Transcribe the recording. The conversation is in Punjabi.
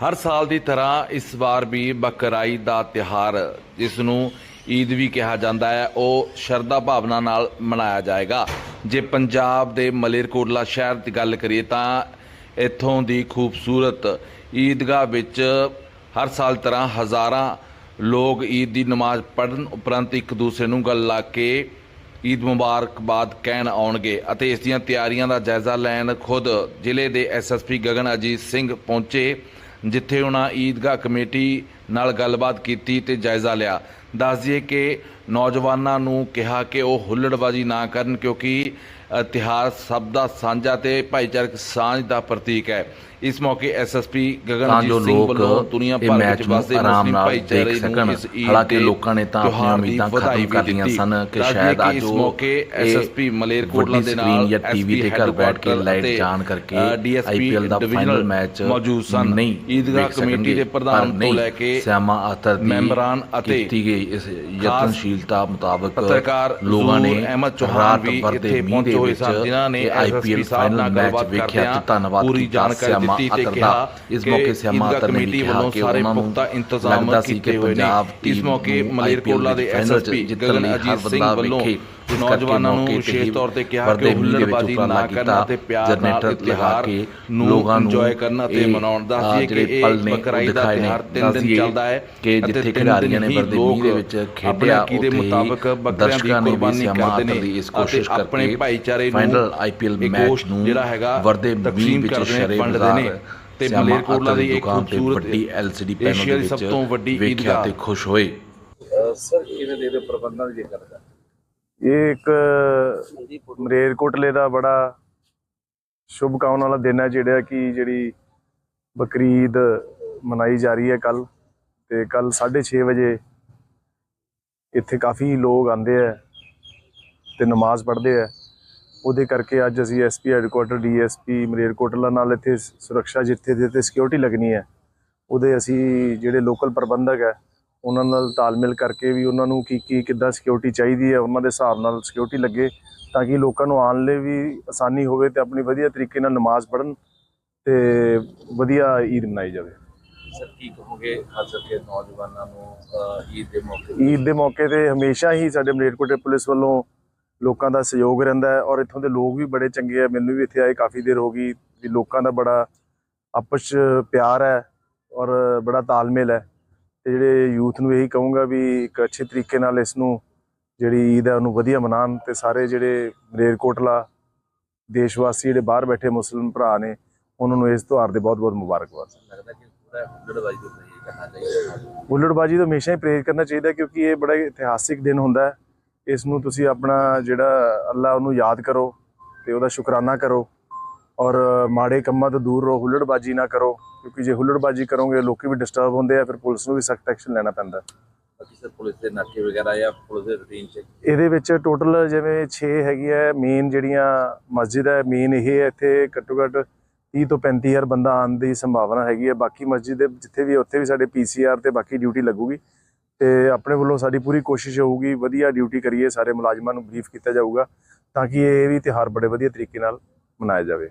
ਹਰ ਸਾਲ ਦੀ ਤਰ੍ਹਾਂ ਇਸ ਵਾਰ ਵੀ ਬਕਰਾਈ ਦਾ ਤਿਹਾਰ ਜਿਸ ਨੂੰ ਈਦ ਵੀ ਕਿਹਾ ਜਾਂਦਾ ਹੈ, ਉਹ ਸ਼ਰਧਾ ਭਾਵਨਾ ਨਾਲ ਮਨਾਇਆ ਜਾਏਗਾ। ਜੇ ਪੰਜਾਬ ਦੇ ਮਲੇਰਕੋਟਲਾ ਸ਼ਹਿਰ ਦੀ ਗੱਲ ਕਰੀਏ ਤਾਂ ਇੱਥੋਂ ਦੀ ਖੂਬਸੂਰਤ ਈਦਗਾਹ ਵਿੱਚ ਹਰ ਸਾਲ ਤਰ੍ਹਾਂ ਹਜ਼ਾਰਾਂ ਲੋਕ ਈਦ ਦੀ ਨਮਾਜ਼ ਪੜ੍ਹਨ ਉਪਰੰਤ ਇੱਕ ਦੂਸਰੇ ਨੂੰ ਗੱਲ ਲਾ ਕੇ ਈਦ ਮੁਬਾਰਕਬਾਦ ਕਹਿਣ ਆਉਣਗੇ ਅਤੇ ਇਸ ਦੀਆਂ ਤਿਆਰੀਆਂ ਦਾ ਜਾਇਜ਼ਾ ਲੈਣ ਖੁਦ ਜ਼ਿਲ੍ਹੇ ਦੇ ਐਸਐਸਪੀ ਗਗਨ ਅਜੀਤ ਸਿੰਘ ਪਹੁੰਚੇ। ਜਿੱਥੇ ਉਹਨਾਂ ਈਦਗਾਹ ਕਮੇਟੀ ਨਾਲ ਗੱਲਬਾਤ ਕੀਤੀ ਤੇ ਜਾਇਜ਼ਾ ਲਿਆ। ਦੱਸ ਦਈਏ ਕਿ ਨੌਜਵਾਨਾਂ ਨੂੰ ਕਿਹਾ ਕਿ ਉਹ ਹੁੱਲੜਬਾਜ਼ੀ ਨਾ ਕਰਨ ਕਿਉਂਕਿ ਅ, ਤਿਉਹਾਰ ਸਭ ਦਾ ਸਾਂਝਾ ਤੇ ਭਾਈਚਾਰਕ ਸਾਂਝ ਦਾ ਪ੍ਰਤੀਕ ਹੈ। ਇਸ ਮੌਕੇ ਐਸਐਸਪੀ ਗਗਨਜੀਤ ਸਿੰਘ ਵੱਲੋਂ ਦੁਨੀਆ ਭਰ ਵਿੱਚ ਵਸਦੇ ਮੁਸਲਿਮ ਭਾਈਚਾਰੇ ਦੇਖ ਨੂੰ ਸਕਣ। ਇਸ ਹਾਲਾਂਕਿ ਲੋਕਾਂ ਨੇ ਤਾਂ ਆਪਣੀਆਂ ਉਮੀਦਾਂ ਖਤਮ ਕਰ ਲਈਆਂ। ਸਨ ਕਿ ਸ਼ਾਇਦ ਅੱਜ ਇਸ ਉਹ ਮੌਕੇ ਐਸਐਸਪੀ ਮਲੇਰਕੋਟਲਾ ਦੇ ਨਾਲ ਜਾਂ ਟੀਵੀ ਤੇ ਘਰ ਬੈਠ ਕੇ ਲਾਈਵ ਅਤੇ, ਜਾਣ ਕਰਕੇ ਆਈਪੀਐਲ ਦਾ ਫਾਈਨਲ ਮੈਚ ਮੌਜੂਦ ਸਨ ਨਹੀਂ ਈਦਗਾਹ ਕਮੇਟੀ। ਦੇ ਪ੍ਰਧਾਨ ਪਰ ਤੋਂ ਲੈ ਕੇ ਸਿਆਮਾ ਅਤਰ ਦੀ ਮੈਂਬਰਾਂ ਅਤੇ ਕੀਤੀ ਗਈ ਇਸ ਯਤਨਸ਼ੀਲਤਾ ਮੁਤਾਬਕ ਪੱਤਰਕਾਰ ਲੋਕਾਂ ਨੇ ਅਹਿਮਦ ਚੌਹਾਨ ਵੀ ਇੱਥੇ ਪਹੁੰਚੇ ਹੋਏ ਸਨ, ਜਿਨ੍ਹਾਂ ਨੇ ਨਾਲ ਫਾਈਨਲ ਮੈਚ ਵੇਖਿਆ ਧੰਨਵਾਦ ਪੂਰੀ ਜਾਣਕਾਰੀ ਦਿੱਤੀ ਤੇ ਕਿਹਾ ਇਸ ਮੌਕੇ ਸਿਆਮਾ ਕਮੇਟੀ ਵੱਲੋਂ ਸਾਰੇ ਪੁਖਤਾ ਇੰਤਜ਼ਾਮ ਕੀਤੇ ਹੋਏ ਨੇ ਇਸ ਮੌਕੇ ਮਲੇਰਕੋਟਲਾ ਦੇ ਐਸਐਸਪੀ ਗਗਨ ਅਜੀਤ ਸਿੰਘ ਵੱਲੋਂ। ਇਸ ਨੌਜਵਾਨਾਂ ਕਰਕੇ ਨੂੰ ਮੌਕੇ ਵਿਸ਼ੇਸ਼ ਤੇ ਤੌਰ ਤੇ ਕਿਹਾ ਵਰਦੇ ਕਿ ਮੀਂਹ ਦੇ ਵਿੱਚ ਹੁੱਲੜਬਾਜ਼ੀ ਉਪਰਾਲਾ ਨਾ ਕੀਤਾ, ਕਰਨਾ ਤੇ ਪਿਆਰ ਨਾਲ ਜਨਰੇਟਰ ਲਗਾ ਕੇ ਲੋਕਾਂ ਨੂੰ ਇੰਜੋਏ ਕਰਨਾ ਤੇ ਮਨਾਉਣ ਦਾ ਸੀ ਕਿ ਇਹ ਪਲ ਨੇ ਉਹ ਬਕਰਾਈ ਦਾ। ਤਿਉਹਾਰ ਤਿੰਨ ਦਿਨ ਚੱਲਦਾ ਹੈ ਕਿ ਜਿੱਥੇ ਖਿਡਾਰੀਆਂ ਨੇ ਹੀ ਵਰਦੇ ਮੀਂਹ ਦੇ ਵਿੱਚ ਆਪਣੇ ਖੇਡਿਆ ਉੱਥੇ ਹੀ ਮੁਤਾਬਕ ਬੱਕਰਿਆਂ ਦੀ ਕੁਰਬਾਨੀ ਕਰਦੇ ਨੇ ਇਸ ਕੋਸ਼ਿਸ਼ ਆਪਣੇ ਕਰਕੇ ਭਾਈਚਾਰੇ ਨੂੰ ਫਾਈਨਲ ਆਈਪੀਐਲ ਮੈਚ ਨੂੰ ਜਿਹੜਾ ਹੈਗਾ ਵਰਦੇ ਮੀਂਹ ਵਿੱਚ ਕਰਦੇ ਨੇ, ਸ਼ਰੇ ਵੰਡਦੇ ਬਾਜ਼ਾਰ ਨੇ ਤੇ ਮਲੇਰਕੋਟਲਾ ਦੀ ਇੱਕ ਦੁਕਾਨ ਤੇ ਖੂਬਸੂਰਤ ਵੱਡੀ ਐਲਸੀਡੀ ਪੈਨਲ ਦੀ ਦੇ ਸਭ ਵਿੱਚ ਤੋਂ ਵੱਡੀ ਵੇਖਿਆ ਈਦਗਾਹ। ਤੇ ਖੁਸ਼ ਹੋਏ ਸਰ ਕਿਵੇਂ ਦੇ ਦੇ ਪ੍ਰਬੰਧਾਂ ਦੀ ਜੇਕਰ ਗੱਲ ਇਹ ਇੱਕ ਮਰੇਰਕੋਟਲੇ ਦਾ ਬੜਾ ਸ਼ੁਭ ਕਾਮਨਾ ਵਾਲਾ ਦਿਨ ਹੈ, ਜਿਹੜਾ ਕਿ ਜਿਹੜੀ ਬਕਰੀਦ ਮਨਾਈ ਜਾ ਰਹੀ ਹੈ ਕੱਲ ਤੇ ਕੱਲ 6:30 ਵਜੇ ਇੱਥੇ ਕਾਫੀ ਲੋਕ ਆਂਦੇ ਆ ਤੇ ਨਮਾਜ਼ ਪੜ੍ਹਦੇ ਆ ਉਹਦੇ ਕਰਕੇ ਅੱਜ ਅਸੀਂ ਐਸਪੀ ਹੈਡਕੁਆਟਰ ਡੀਐਸਪੀ ਮਰੇਰਕੋਟਲਾ ਨਾਲ ਇੱਥੇ ਸੁਰੱਖਿਆ ਜਿੱਥੇ ਦੇ ਤੇ ਸਿਕਿਉਰਿਟੀ ਲੱਗਣੀ ਹੈ, ਉਹਦੇ ਅਸੀਂ ਜਿਹੜੇ ਲੋਕਲ ਪ੍ਰਬੰਧਕ ਹੈ ਉਹਨਾਂ ਨਾਲ ਤਾਲਮੇਲ ਕਰਕੇ ਵੀ ਉਹਨਾਂ ਨੂੰ ਕੀ ਕੀ ਕਿੱਦਾਂ ਸਿਕਿਉਰਿਟੀ ਚਾਹੀਦੀ ਹੈ ਉਹਨਾਂ ਦੇ ਹਿਸਾਬ ਨਾਲ ਸਿਕਿਉਰਿਟੀ ਲੱਗੇ ਤਾਂ ਕਿ ਲੋਕਾਂ ਨੂੰ ਆਉਣ ਲਈ ਵੀ ਆਸਾਨੀ ਹੋਵੇ ਤੇ ਆਪਣੀ ਵਧੀਆ ਤਰੀਕੇ ਨਾਲ ਨਮਾਜ਼ ਪੜ੍ਹਨ ਤੇ ਵਧੀਆ ਈਦ ਮਨਾਈ ਜਾਵੇ। ਸਰ ਕੀ ਕਹੋਗੇ ਖਾਸ ਕਰਕੇ ਨੌਜਵਾਨਾਂ ਨੂੰ ਈਦ ਦੇ ਮੌਕੇ ਈਦ ਦੇ ਮੌਕੇ ਤੇ ਹਮੇਸ਼ਾ ਹੀ ਸਾਡੇ ਮਲੇਰਕੋਟਲੇ ਪੁਲਿਸ ਵੱਲੋਂ ਲੋਕਾਂ ਦਾ ਸਹਿਯੋਗ ਰਹਿੰਦਾ ਹੈ ਔਰ ਇੱਥੋਂ ਦੇ ਲੋਕ ਵੀ ਬੜੇ ਚੰਗੇ ਆ। ਮੈਨੂੰ ਵੀ ਇੱਥੇ ਆਏ ਕਾਫੀ ਦੇਰ ਹੋ ਗਈ ਵੀ ਲੋਕਾਂ ਦਾ ਬੜਾ ਆਪਸ ਪਿਆਰ ਹੈ ਔਰ ਬੜਾ ਤਾਲਮੇਲ ਹੈ। ਤੇ ਜਿਹੜੇ ਯੂਥ ਨੂੰ ਇਹੀ ਕਹੂੰਗਾ ਵੀ ਇੱਕ ਅੱਛੇ ਤਰੀਕੇ ਨਾਲ ਇਸ ਨੂੰ ਜਿਹੜੀ ਈਦ ਹੈ ਉਹਨੂੰ ਵਧੀਆ ਮਨਾਉਣ ਤੇ ਸਾਰੇ ਜਿਹੜੇ ਮਲੇਰਕੋਟਲਾ ਦੇਸ਼ ਵਾਸੀ ਜਿਹੜੇ ਬਾਹਰ ਬੈਠੇ ਮੁਸਲਿਮ ਭਰਾ ਨੇ ਉਹਨਾਂ ਨੂੰ ਇਸ ਤਿਉਹਾਰ ਦੇ ਬਹੁਤ ਬਹੁਤ ਮੁਬਾਰਕਬਾਦ। ਲੱਗਦਾ ਕਿ ਹੁੱਲੜਬਾਜ਼ੀ ਤੋਂ ਪਰਹੇਜ਼ ਕਰਨਾ ਚਾਹੀਦਾ ਹੁੱਲੜਬਾਜੀ ਤੋਂ ਹਮੇਸ਼ਾ ਹੀ ਪ੍ਰੇਜ਼ ਕਰਨਾ ਚਾਹੀਦਾ ਕਿਉਂਕਿ ਇਹ ਬੜਾ ਇਤਿਹਾਸਿਕ ਦਿਨ ਹੁੰਦਾ ਹੈ। ਇਸ ਨੂੰ ਤੁਸੀਂ ਆਪਣਾ ਜਿਹੜਾ ਅੱਲਾ ਉਹਨੂੰ ਯਾਦ ਕਰੋ ਤੇ ਉਹਦਾ ਸ਼ੁਕਰਾਨਾ ਕਰੋ। ਔਰ ਮਾੜੇ ਕੰਮਾਂ ਤੋਂ ਦੂਰ ਰਹੋ ਹੁੱਲੜਬਾਜੀ ਨਾ ਕਰੋ ਕਿਉਂਕਿ ਜੇ ਹੁੱਲੜਬਾਜੀ ਕਰੋਗੇ ਲੋਕੀ ਵੀ ਡਿਸਟਰਬ ਹੁੰਦੇ ਆ ਫਿਰ ਪੁਲਿਸ ਨੂੰ ਵੀ ਸਖਤ ਐਕਸ਼ਨ ਲੈਣਾ ਪੈਂਦਾ। ਬਾਕੀ ਸਰ ਪੁਲਿਸ ਦੇ ਨਾਕੇ ਵਗੈਰਾ ਜਾਂ ਪੁਲਿਸ ਦੇ ਰੂਟੀਨ ਚ ਇਹਦੇ ਵਿੱਚ ਟੋਟਲ ਜਿਵੇਂ 6 ਹੈਗੀ ਹੈ ਮੇਨ ਜਿਹੜੀਆਂ ਮਸਜਿਦ ਹੈ ਮੇਨ ਇਹ ਹੈ ਇੱਥੇ ਘੱਟੋ ਘੱਟ 30 ਤੋਂ 35 ਹਜ਼ਾਰ ਬੰਦਾ ਆਉਣ ਦੀ ਸੰਭਾਵਨਾ ਹੈਗੀ ਹੈ ਬਾਕੀ ਮਸਜਿਦ ਦੇ ਜਿੱਥੇ ਵੀ ਉੱਥੇ ਵੀ ਸਾਡੇ ਪੀਸੀਆਰ ਤੇ ਬਾਕੀ ਡਿਊਟੀ ਲੱਗੂਗੀ। ਤੇ ਆਪਣੇ ਵੱਲੋਂ ਸਾਡੀ ਪੂਰੀ ਕੋਸ਼ਿਸ਼ ਹੋਊਗੀ ਵਧੀਆ ਡਿਊਟੀ ਕਰੀਏ ਸਾਰੇ ਮੁਲਾਜ਼ਮਾਂ ਨੂੰ ਬਰੀਫ ਕੀਤਾ ਜਾਊਗਾ ਤਾਂ ਕਿ ਇਹ ਵੀ ਤਿਉਹਾਰ ਬੜੇ ਵਧੀਆ ਤਰੀਕੇ ਨਾਲ ਮਨਾਇਆ ਜਾਵੇ।